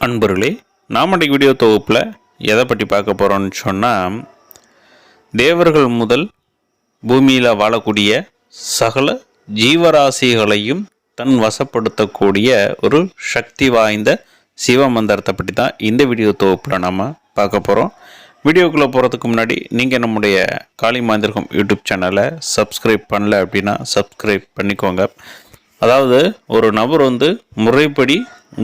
அன்பர்களே நாம் அன்றைக்கு வீடியோ தொகுப்பில் எதை பற்றி பார்க்க போகிறோம்னு சொன்னால் தேவர்கள் முதல் பூமியில் வாழக்கூடிய சகல ஜீவராசிகளையும் தன் வசப்படுத்தக்கூடிய ஒரு சக்தி வாய்ந்த சிவ மந்திரத்தை பற்றி தான் இந்த வீடியோ தொகுப்பில் நம்ம பார்க்க போகிறோம் வீடியோக்குள்ளே போகிறதுக்கு முன்னாடி நீங்கள் நம்முடைய காளி மாந்திரகம் யூடியூப் சேனலை சப்ஸ்கிரைப் பண்ணல அப்படின்னா சப்ஸ்கிரைப் பண்ணிக்கோங்க. அதாவது ஒரு நபர் வந்து முறைப்படி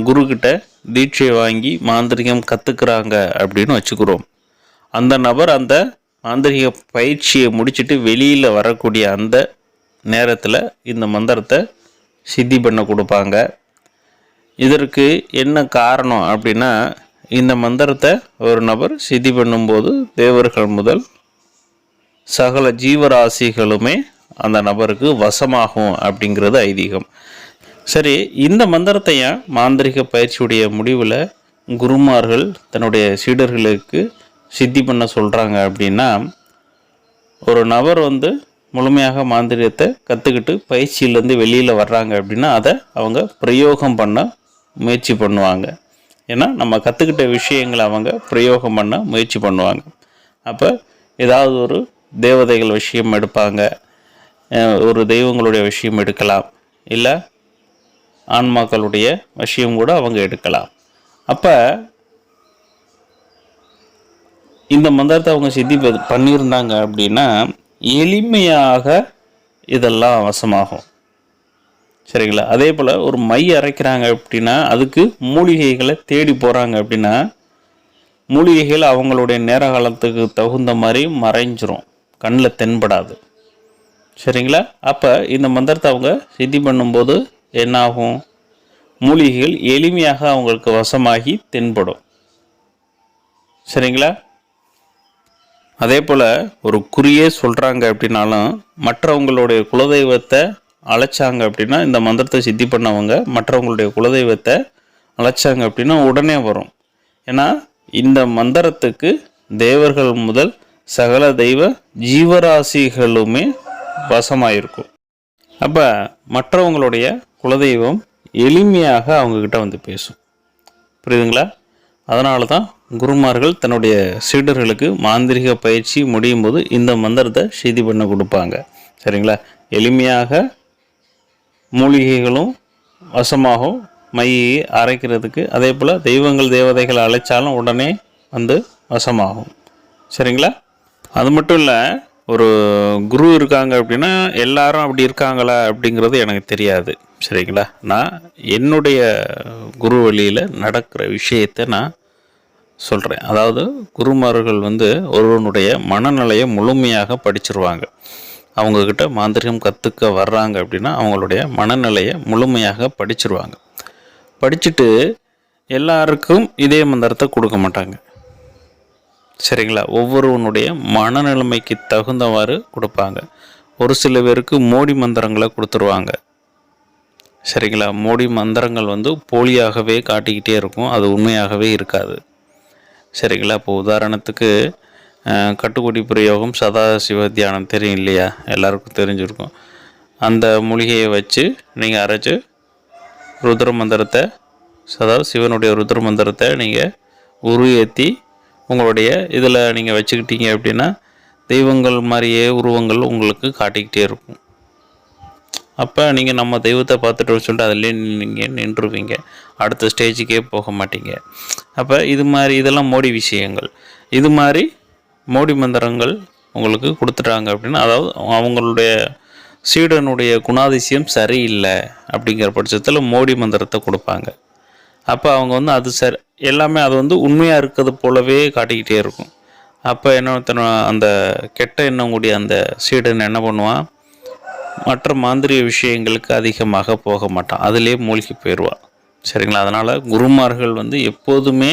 குருக்கிட்ட தீட்சை வாங்கி மாந்திரிகம் கற்றுக்குறாங்க அப்படின்னு வச்சுக்கிறோம். அந்த நபர் அந்த மாந்திரிக பயிற்சியை முடிச்சுட்டு வெளியில் வரக்கூடிய அந்த நேரத்தில் இந்த மந்திரத்தை சித்தி பண்ண கொடுப்பாங்க. இதற்கு என்ன காரணம் அப்படின்னா இந்த மந்திரத்தை ஒரு நபர் சித்தி பண்ணும்போது தேவர்கள் முதல் சகல ஜீவராசிகளுமே அந்த நபருக்கு வசமாகும் அப்படிங்கிறது ஐதீகம். சரி இந்த மந்திரத்தை மாந்திரிக பயிற்சியுடைய முடிவில் குருமார்கள் தன்னுடைய சீடர்களுக்கு சித்தி பண்ண சொல்கிறாங்க அப்படின்னா ஒரு நபர் வந்து முழுமையாக மாந்திரியத்தை கற்றுக்கிட்டு பயிற்சியிலேருந்து வெளியில் வர்றாங்க அப்படின்னா அதை அவங்க பிரயோகம் பண்ண முயற்சி பண்ணுவாங்க. ஏன்னா நம்ம கற்றுக்கிட்ட விஷயங்களை அவங்க பிரயோகம் பண்ண முயற்சி பண்ணுவாங்க. அப்போ ஏதாவது ஒரு தேவதைகள் விஷயம் எடுப்பாங்க. ஒரு தெய்வங்களுடைய விஷயம் எடுக்கலாம். இல்லை ஆன்மாக்களுடைய விஷயம் கூட அவங்க எடுக்கலாம். அப்போ இந்த மந்திரத்தை அவங்க சித்தி ப- பண்ணியிருந்தாங்க அப்படின்னா எளிமையாக இதெல்லாம் வசமாகும். சரிங்களா? அதே போல் ஒரு மை அரைக்கிறாங்க அப்படின்னா அதுக்கு மூலிகைகளை தேடி போகிறாங்க அப்படின்னா மூலிகைகள் அவங்களுடைய நேர காலத்துக்கு தகுந்த மாதிரி மறைஞ்சிரும். கண்ணில் தென்படாது. சரிங்களா? அப்போ இந்த மந்திரத்தை அவங்க சித்தி பண்ணும்போது என்னாகும்? மூலிகைகள் எளிமையாக அவங்களுக்கு வசமாகி தென்படும். சரிங்களா? அதே போல் ஒரு குறியே சொல்கிறாங்க அப்படின்னாலும் மற்றவங்களுடைய குலதெய்வத்தை அழைச்சாங்க அப்படின்னா இந்த மந்திரத்தை சித்தி பண்ணவங்க மற்றவங்களுடைய குலதெய்வத்தை அழைச்சாங்க அப்படின்னா உடனே வரும். ஏன்னா இந்த மந்திரத்துக்கு தேவர்கள் முதல் சகல தெய்வ ஜீவராசிகளுமே வசமாக இருக்கும் அப்போ மற்றவங்களுடைய குலதெய்வம் எளிமையாக அவங்கக்கிட்ட வந்து பேசும். புரியுதுங்களா? அதனால தான் குருமார்கள் தன்னுடைய சீடர்களுக்கு மாந்திரிக பயிற்சி முடியும் போது இந்த மந்திரத்தை செய்தி பண்ண கொடுப்பாங்க. சரிங்களா? எளிமையாக மூலிகைகளும் வசமாகவும் மையை அரைக்கிறதுக்கு அதே போல் தெய்வங்கள் தேவதைகள் அழைச்சாலும் உடனே வந்து வசமாகும். சரிங்களா? அது மட்டும் இல்லை ஒரு குரு இருக்காங்க அப்படின்னா எல்லாரும் அப்படி இருக்காங்களா அப்படிங்கிறது எனக்கு தெரியாது. சரிங்களா? நான் என்னுடைய குரு வழியில் நடக்கிற விஷயத்தை நான் சொல்கிறேன் அதாவது குருமார்கள் வந்து ஒருவனுடைய மனநிலையை முழுமையாக படிச்சிருவாங்க. அவங்கக்கிட்ட மாந்திரிகம் கற்றுக்க வர்றாங்க அப்படின்னா அவங்களுடைய மனநிலையை முழுமையாக படிச்சிருவாங்க. படிச்சுட்டு எல்லாருக்கும் இதே மந்திரத்தை கொடுக்க மாட்டாங்க. சரிங்களா? ஒவ்வொருவனுடைய மனநிலைமைக்கு தகுந்தவாறு கொடுப்பாங்க. ஒரு சில பேருக்கு மோடி மந்திரங்களை கொடுத்துருவாங்க. சரிங்களா? மோடி மந்திரங்கள் வந்து போலியாகவே காட்டிக்கிட்டே இருக்கும். அது உண்மையாகவே இருக்காது. சரிங்களா? இப்போ உதாரணத்துக்கு கட்டுக்குடி பிரயோகம் சதாசிவ தியானம் தெரியும் இல்லையா? எல்லாருக்கும் தெரிஞ்சிருக்கும். அந்த மூலிகையை வச்சு நீங்கள் அரைச்சி ருத்ர மந்திரத்தை சதா சிவனுடைய ருத்ர மந்திரத்தை நீங்கள் உருவேற்றி உங்களுடைய இதில் நீங்கள் வச்சுக்கிட்டீங்க அப்படின்னா தெய்வங்கள் மாதிரியே உருவங்கள் உங்களுக்கு காட்டிக்கிட்டே இருக்கும். அப்போ நீங்கள் நம்ம தெய்வத்தை பார்த்துட்டு சொல்லிட்டு அதிலே நீங்கள் நின்றுவீங்க. அடுத்த ஸ்டேஜுக்கே போக மாட்டீங்க. அப்போ இது மாதிரி இதெல்லாம் மோடி விஷயங்கள். இது மாதிரி மோடி மந்திரங்கள் உங்களுக்கு கொடுத்துட்டாங்க அப்படின்னா அதாவது அவங்களுடைய சீடனுடைய குணாதிசயம் சரியில்லை அப்படிங்கிற பட்சத்தில் மோடி மந்திரத்தை கொடுப்பாங்க. அப்போ அவங்க வந்து அது சரி எல்லாமே அது வந்து உண்மையாக இருக்கிறது போலவே காட்டிக்கிட்டே இருக்கும். அப்போ என்ன அந்த கெட்ட எண்ணம் கூடிய அந்த சீடன் என்ன பண்ணுவான்? மற்ற மாந்திரிய விஷயங்களுக்கு அதிகமாக போக மாட்டான். அதிலே மூழ்கி போயிடுவான். சரிங்களா? அதனால் குருமார்கள் வந்து எப்போதுமே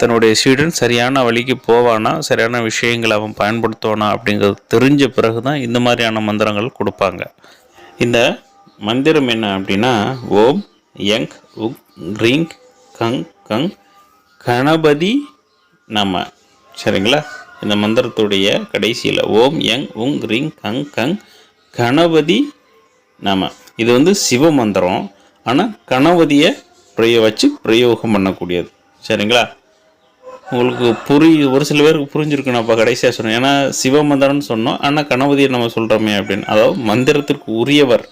தன்னுடைய சீடன் சரியான வழிக்கு போவானா சரியான விஷயங்களை அவன் பயன்படுத்துவானா அப்படிங்கிறது தெரிஞ்ச பிறகு தான் இந்த மாதிரியான மந்திரங்கள் கொடுப்பாங்க. இந்த மந்திரம் என்ன அப்படின்னா ஓம் யங் உக் ரிங் கங் கங் கணபதி நம சரிங்களா? இந்த மந்திரத்துடைய கடைசியில் ஓம் யங் உங் ரிங் கங் கங் கணபதி நம இது வந்து சிவ மந்திரம். ஆனால் கணபதியை பிரயோ வச்சு பிரயோகம் பண்ணக்கூடியது. சரிங்களா? உங்களுக்கு புரி ஒரு சில பேருக்கு புரிஞ்சிருக்கு நான் இப்போ கடைசியாக சொன்னேன். ஏன்னா சிவமந்திரம்னு சொன்னோம். ஆனால் கணபதியை நம்ம சொல்கிறோமே அப்படின்னு. அதாவது மந்திரத்திற்கு உரியவர்.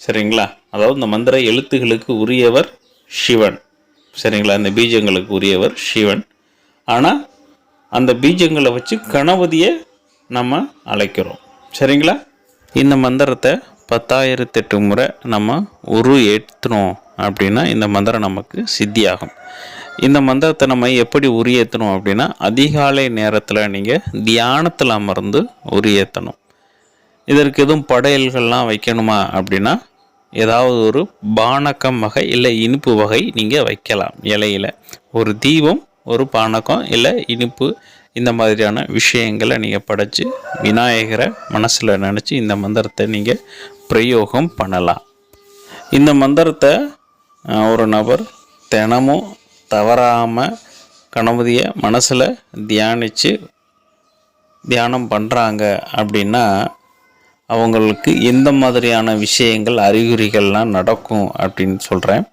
சரிங்களா? அதாவது இந்த மந்திர எழுத்துகளுக்கு உரியவர் சிவன். சரிங்களா? அந்த பீஜங்களுக்கு உரியவர் சிவன். ஆனால் அந்த பீஜங்களை வச்சு கணபதியை நம்ம அழைக்கிறோம். சரிங்களா? இந்த மந்திரத்தை பத்தாயிரத்தெட்டு முறை நம்ம உரு ஏற்றுனோம் அப்படின்னா இந்த மந்திரம் நமக்கு சித்தியாகும். இந்த மந்திரத்தை நம்ம எப்படி உரியேற்றணும் அப்படின்னா அதிகாலை நேரத்தில் நீங்கள் தியானத்தில் அமர்ந்து உரியேற்றணும் இதற்கு எதுவும் படையல்கள்லாம் வைக்கணுமா அப்படின்னா ஏதாவது ஒரு பானக்கம் வகை இல்லை இனிப்பு வகை நீங்கள் வைக்கலாம். இலையில் ஒரு தீபம் ஒரு பானகம் இல்லை இனிப்பு இந்த மாதிரியான விஷயங்களை நீங்கள் படைச்சி விநாயகரை மனசில் நினச்சி இந்த மந்திரத்தை நீங்கள் பிரயோகம் பண்ணலாம். இந்த மந்திரத்தை ஒரு நபர் தினமும் தவறாமல் கணபதியை மனசில் தியானித்து தியானம் பண்ணுறாங்க அப்படின்னா அவங்களுக்கு எந்த மாதிரியான விஷயங்கள் அறிகுறிகள்லாம் நடக்கும் அப்படின்னு சொல்கிறேன்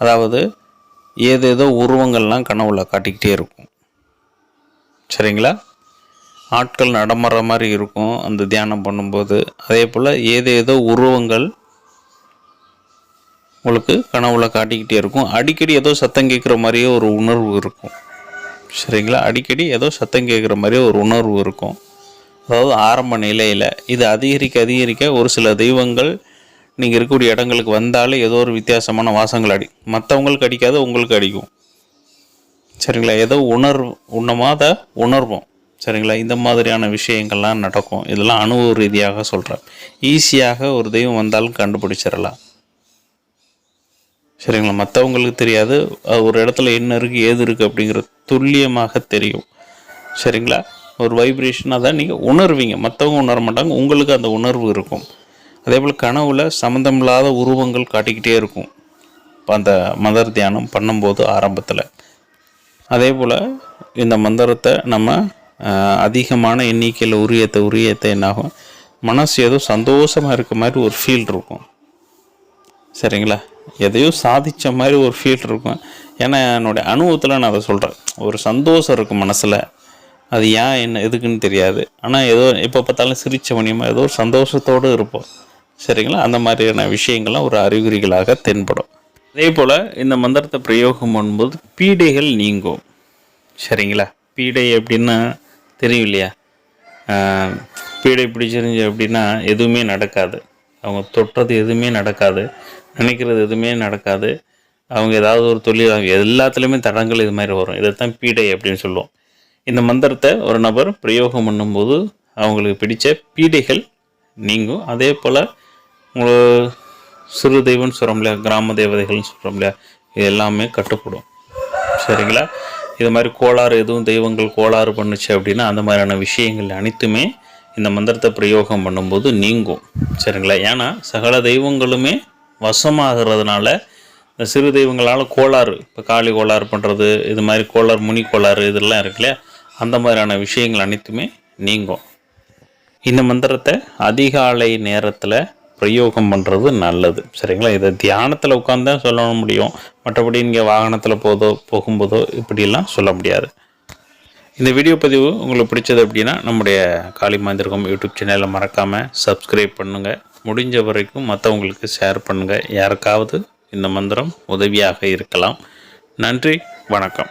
அதாவது ஏதேதோ உருவங்கள்லாம் கனவுல காட்டிக்கிட்டே இருக்கும். சரிங்களா? ஆட்கள் நடமாற மாதிரி இருக்கும் அந்த தியானம் பண்ணும்போது. அதே போல் ஏதேதோ உருவங்கள் உங்களுக்கு கனவுல காட்டிக்கிட்டே இருக்கும். அடிக்கடி ஏதோ சத்தம் கேட்குற மாதிரியே ஒரு உணர்வு இருக்கும். சரிங்களா? அடிக்கடி ஏதோ சத்தம் கேட்குற மாதிரியே ஒரு உணர்வு இருக்கும். அதாவது ஆரம்ப நிலையில். இது அதிகரிக்க அதிகரிக்க ஒரு சில தெய்வங்கள் நீங்கள் இருக்கக்கூடிய இடங்களுக்கு வந்தாலே ஏதோ ஒரு வித்தியாசமான வாசங்கள் அடி மற்றவங்களுக்கு அடிக்காது உங்களுக்கு அடிக்கும். சரிங்களா? ஏதோ உணர்வு உன்னமாத உணர்வோம். சரிங்களா? இந்த மாதிரியான விஷயங்கள்லாம் நடக்கும். இதெல்லாம் அனுபவ ரீதியாக சொல்கிறேன் ஈஸியாக ஒரு தெய்வம் வந்தாலும் கண்டுபிடிச்சிடலாம். சரிங்களா? மற்றவங்களுக்கு தெரியாது. அது ஒரு இடத்துல என்ன இருக்குது ஏது இருக்குது அப்படிங்கிறது துல்லியமாக தெரியும். சரிங்களா? ஒரு வைப்ரேஷனாக தான் நீங்கள் உணர்வீங்க. மற்றவங்க உணர மாட்டாங்க உங்களுக்கு அந்த உணர்வு இருக்கும். அதே போல் கனவில் சம்மந்தமில்லாத உருவங்கள் காட்டிக்கிட்டே இருக்கும். இப்போ அந்த மதர் தியானம் பண்ணும்போது ஆரம்பத்தில். அதே போல் இந்த மந்திரத்தை நம்ம அதிகமான எண்ணிக்கையில் உரியத்தை உரியத்தை என்னாகும் மனசு ஏதோ சந்தோஷமாக இருக்க மாதிரி ஒரு ஃபீல் இருக்கும். சரிங்களா? எதையோ சாதித்த மாதிரி ஒரு ஃபீல் இருக்கும். ஏன்னா என்னுடைய அனுபவத்தில் நான் அதை சொல்கிறேன் ஒரு சந்தோஷம் இருக்கும் மனசில். அது ஏன் என்ன எதுக்குன்னு தெரியாது. ஆனால் ஏதோ எப்போ பார்த்தாலும் சிரிச்ச மணியமாக ஏதோ ஒரு சந்தோஷத்தோடு இருப்போம். சரிங்களா? அந்த மாதிரியான விஷயங்கள்லாம் ஒரு அறிகுறிகளாக தென்படும். அதே போல் இந்த மந்திரத்தை பிரயோகம் பண்ணும்போது பீடைகள் நீங்கும். சரிங்களா? பீடை அப்படின்னா தெரியும் இல்லையா? பீடை பிடிச்சிருந்துச்சு அப்படின்னா எதுவுமே நடக்காது. அவங்க தொட்டது எதுவுமே நடக்காது. நினைக்கிறது எதுவுமே நடக்காது. அவங்க ஏதாவது ஒரு தொழில் அவங்க எல்லாத்துலேயுமே தடங்கள் இது மாதிரி வரும். இதைத்தான் பீடை அப்படின்னு சொல்லுவோம். இந்த மந்திரத்தை ஒரு நபர் பிரயோகம் பண்ணும்போது அவங்களுக்கு பிடித்த பீடைகள் நீங்கும். அதே போல் உங்களை சிறு தெய்வம்னு சொல்கிறோம் இல்லையா கிராம தேவதைகள்னு சொல்கிறோம் இல்லையா இது எல்லாமே கட்டுப்படும். சரிங்களா? இது மாதிரி கோளாறு எதுவும் தெய்வங்கள் கோளாறு பண்ணுச்சு அப்படின்னா அந்த மாதிரியான விஷயங்கள் அனைத்துமே இந்த மந்திரத்தை பிரயோகம் பண்ணும்போது நீங்கும். சரிங்களா? ஏன்னா சகல தெய்வங்களுமே வசமாகிறதுனால இந்த சிறு தெய்வங்களால் கோளாறு இப்போ காளி கோளாறு பண்ணுறது இது மாதிரி கோளாறு முனி கோளாறு இதெல்லாம் இருக்கு இல்லையா? அந்த மாதிரியான விஷயங்கள் அனைத்துமே நீங்கும். இந்த மந்திரத்தை அதிகாலை நேரத்தில் பிரயோகம் பண்ணுறது நல்லது. சரிங்களா? இதை தியானத்தில் உட்காந்து தான் சொல்ல முடியும். மற்றபடி இங்கே வாகனத்தில் போதோ போகும்போதோ இப்படியெல்லாம் சொல்ல முடியாது. இந்த வீடியோ பதிவு உங்களுக்கு பிடிச்சது அப்படின்னா நம்முடைய காளி மாந்திரகம் யூடியூப் சேனலை மறக்காமல் சப்ஸ்கிரைப் பண்ணுங்கள் முடிஞ்ச வரைக்கும் மற்றவங்களுக்கு ஷேர் பண்ணுங்கள் யாருக்காவது இந்த மந்திரம் உதவியாக இருக்கலாம். நன்றி வணக்கம்.